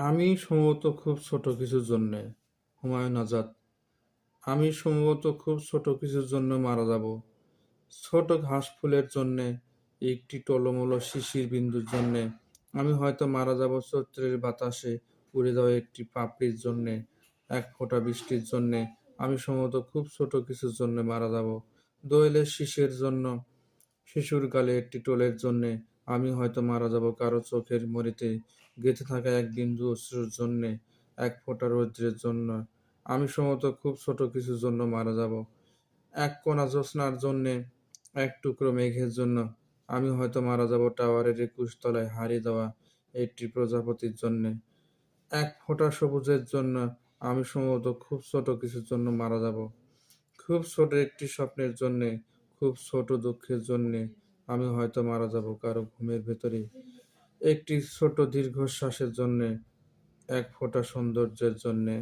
আমি সম্ভবত খুব ছোট কিছুর জন্যে, হুমায়ুন আজাদ। আমি সম্ভবত খুব ছোট কিছুর জন্য মারা যাব। ছোট ঘাস ফুলের জন্যে, একটি টলমলো শিশির বিন্দুর জন্যে, আমি হয়তো মারা যাব চৈত্রের বাতাসে উড়ে যাওয়া একটি পাপড়ির জন্যে, এক ফোঁটা বৃষ্টির জন্যে। আমি সম্ভবত খুব ছোট কিছুর জন্য মারা যাব। দোয়েলের শীষের জন্য, শিশুর গালে একটি টোলের জন্যে আমি হয়তো মারা যাব। কারও চোখের মরিতে গেঁথে থাকা এক বিন্দু অশ্রুর জন্যে, এক ফোঁটা রৌদ্রের জন্য। আমি সম্ভবত খুব ছোট কিছুর জন্য মারা যাব। এক কোনা জ্যোৎস্নার জন্যে, এক টুকরো মেঘের জন্য। আমি হয়তো মারা যাব টাওয়ারের একুশ তলায় হারিয়ে দেওয়া একটি প্রজাপতির জন্যে। এক ফোঁটা সবুজের জন্য আমি সম্ভবত খুব ছোট কিছুর জন্য মারা যাব। খুব ছোট একটি স্বপ্নের জন্যে, খুব ছোট দুঃখের জন্যে আমি হয়তো মারা যাব। কারও ঘুমের ভেতরে একটি ছোট দীর্ঘশ্বাসের জন্যে, এক ফোঁটা সৌন্দর্যের জন্যে